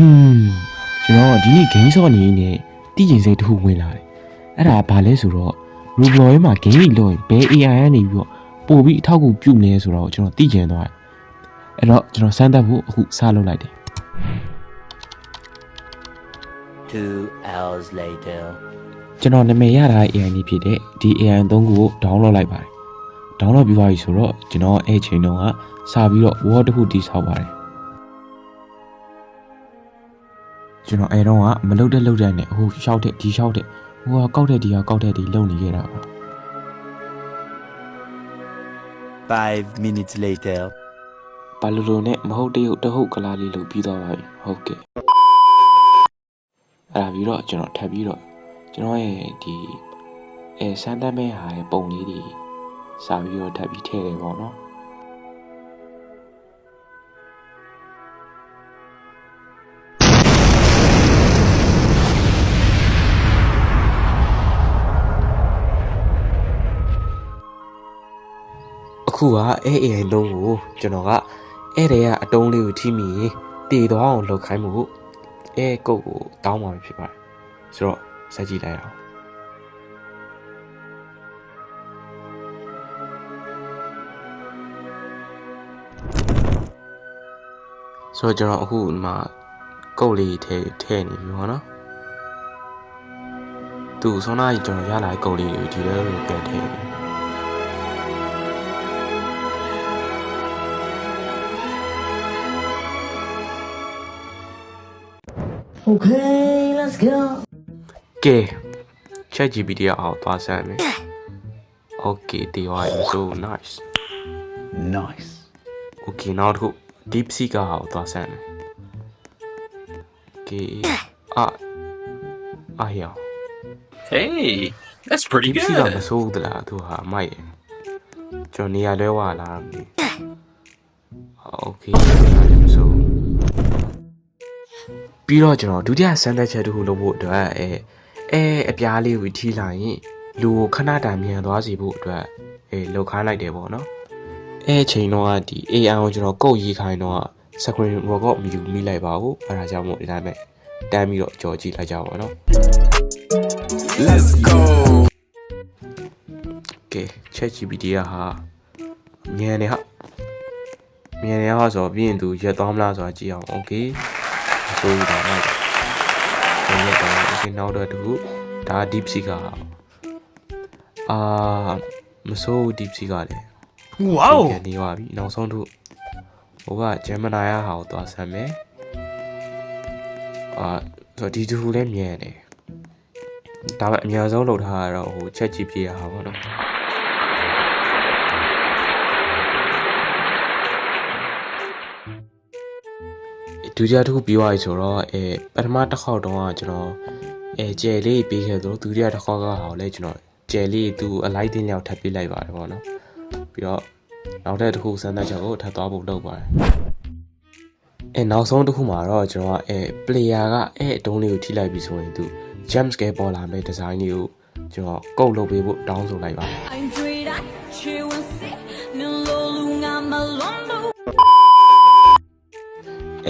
မ်ကျွန်တော်ဒီနေ့ game ဆော့နေနေတည်ကျင်စိတ်တစ်ခုဝင်လာတယ်အဲ့ဒါဘာလဲဆိုတော့ Roblox မှာ game ကြီးလုပ်ရင်ဘယ် AI ကနေပြီးတော့ပို့ပြီးအထောက်အကူပြုနေဆိုတော့ကျွန်တော်တည်ကျင်သွားတယ်အဲ့တော့ကျွန်တော်စမ်းသပ်ဖို့အခုစလုပ်လိုက်တယ် Two hours later. ကျွန်တော်နာမည်ရတာ AI นี่ဖြစ်တဲ့ဒီ AI 3ခုကို download လိုက်ပါတယ် download ပြီးသွားပြီဆိုတော့ကျွန်တော်အဲ့ချိန်တုန်းကစပြီးတော့ word တစ်ခုတည်ဆောက်ပါတယ် ကျွန်တော်အဲ့တော့ကမလုတ်တဲ့လုတ်တဲ့နဲ့ဟိုရှောက်တဲ့ဒီရှောက်တဲ့ဟိုကကောက်တဲ့ဒီကကောက်တဲ့ဒီလုံနေခဲ့တာပါ Five minutes later. ဘာလို့လို့နဲ့မဟုတ်တရုတ်တဟုတ်ကလားလေးလို့ပြီးသွားပါပြီဟုတ်ကဲ့အဲ့ဒါပြီးတော့ကျွန်တော်ထပ်ပြီးတော့ကျွန်တော်ရဲ့ဒီအဲစမ်းသပ်မဲ့ဟာရဲ့ပုံလေးတွေစာပြီးတော့ထပ်ပြီးထည့်တယ်ပေါ့နော် ခုကအဲ AI လုံးကိုကျွန်တော်ကအဲ့တဲ့ကအတုံးလေးကိုထိမိရင်တည်သွားအောင်လုပ်ခိုင်းမှုအဲကုတ်ကိုတောင်းပါဖြစ်ပါတယ်ဆိုတော့စက်ကြည့်လိုက်အောင်ဆိုတော့ကျွန်တော်အခုဒီမှာကုတ်လေးထဲထည့်နေပြီဟောနော်သူဆောနာကြီးကျွန်တော်ရလာတဲ့ကုတ်လေးတွေကိုဒီထဲကိုပြန်ထည့်နေ Okay, let's go. ကဲ ChatGPT ကအောင်သွားစမ်းမယ် Okay တေးသွားပြီ so nice Nice. Okay နောက်တစ်ခု DeepSeek ကအောင်သွားစမ်းမယ် Okay အာအာရ Hey, that's pretty DeepSeek ကမ good. ဆိုးဘူးသလားသူဟာမိုက်ရယ်ကျွန်တော်နေရာလဲဝလာမသိဘူး Okay မဆိုးဘူး ပြီးတော့ကျွန်တော်ဒုတိယစမ်းသပ်ချက်တစ်ခုလုပ်ဖို့အတွက်အဲအဲအပြားလေးကိုထိလာရင်လူကိုခဏတာမြန်သွားစေဖို့အတွက်အဲလောက်ခိုင်းလိုက်တယ်ပေါ့နော်အဲအချိန်တော့ကဒီ AI ကိုကျွန်တော်ကုတ်ရေးခိုင်းတော့ screen record မြူမိလိုက်ပါဘူးအဲဒါကြောင့်မို့ဒီတိုင်းပဲတန်းပြီးတော့ကြော်ကြည့်လိုက်ကြပါတော့ Let's go. ကဲ ChatGPT ကဟာမြန်နေဟာမြန်နေဟာဆိုတော့ပြီးရင်သူရက်သွားမလားဆိုတာကြည့်အောင် Okay အဆိုးကြီးတော့လိုက်တယ်ရက်တော့ Okay နောက်တော့သူဒါ DeepSeek ကအာမဆိုး DeepSeek ကလည်း Whoa. ပြန်နေပါပြီနောက်ဆုံးသူဟိုက Gemini ရဟာကိုသွားဆမ်းမယ်အာဆိုတော့ဒီတူလည်းမြန်တယ်ဒါပေမဲ့အများဆုံးလုပ်ထားတာတော့ဟို ChatGPT ရဟာပေါ့နော် ဒုတိယတစ်ခုပြီးသွားပြီဆိုတော့အဲပထမတစ်ခေါက်တုန်းကကျွန်တော်အဲကျယ်လေးပေးခဲ့သလိုဒုတိယတစ်ခေါက်ကဟာကိုလည်းကျွန်တော်ကျယ်လေးသူအလိုက်တင်ရောက်ထပ်ပေးလိုက်ပါတယ်ပေါ့နော်ပြီးတော့နောက်ထပ်တစ်ခုစမ်းသပ်ချက်ကိုထပ်သွားဖို့လုပ်ပါတယ်အဲနောက်ဆုံးတစ်ခုမှာတော့ကျွန်တော်ကအဲ player ကအဲအတုံးလေးကိုထိလိုက်ပြီဆိုရင်သူ jump scare ပေါ်လာမယ့် design လေးကိုကျွန်တော်ကုတ်လုပ်ပေးဖို့တောင်းဆိုလိုက်ပါတယ်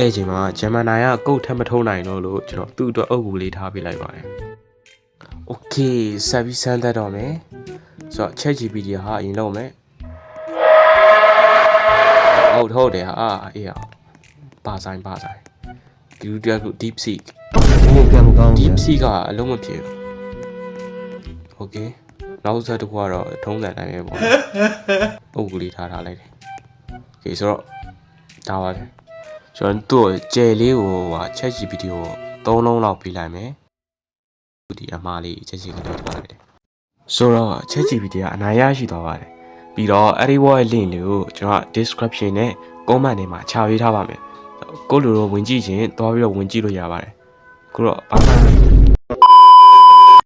အဲ့ဒီအချိန်မှာဂျမန်နာကကုတ်ထက်မထုံးနိုင်တော့လို့ကျွန်တော်သူ့အတွက်အုပ်ကူလေးထားပေးလိုက်ပါတယ်။ Okay ဆက်ပြီးစမ်းသပ်တော့မယ်။ဆိုတော့ ChatGPT ဟာအရင်လုပ်မယ်။ဟုတ်ဟုတ်တယ်ဟာအေးဟာပါဆိုင်ပါဆိုင်ဒီလူတယောက်ကို DeepSeek ဘိုးကံကောင်းတယ် DeepSeek ကအလုံးမဖြစ်ဘူး။ Okay နောက်ဆက်တစ်ခုကတော့ထုံးစံတိုင်းပဲပေါ့။အုပ်ကူလေးထားထားလိုက်တယ်။ Okay ဆိုတော့ဒါပါပဲ။ ကျွန်တော်တို့ကျယ်လေးကိုဟာ ChatGPT ကို၃လုံးလောက်ပေးလိုက်မယ်။ဒီအမှားလေးချက်ချင်းလေးထားလိုက်တယ်။ဆိုတော့ ChatGPT ကအနာရရှိသွားပါတယ်။ပြီးတော့အဲ့ဒီ wall ရဲ့ link လေးကိုကျွန်တော် description နဲ့ comment တွေမှာခြာပေးထားပါမယ်။ကိုယ့်လိုလိုဝင်ကြည့်ရင်သွားပြီးတော့ဝင်ကြည့်လို့ရပါတယ်။ခုတော့ဘာမှ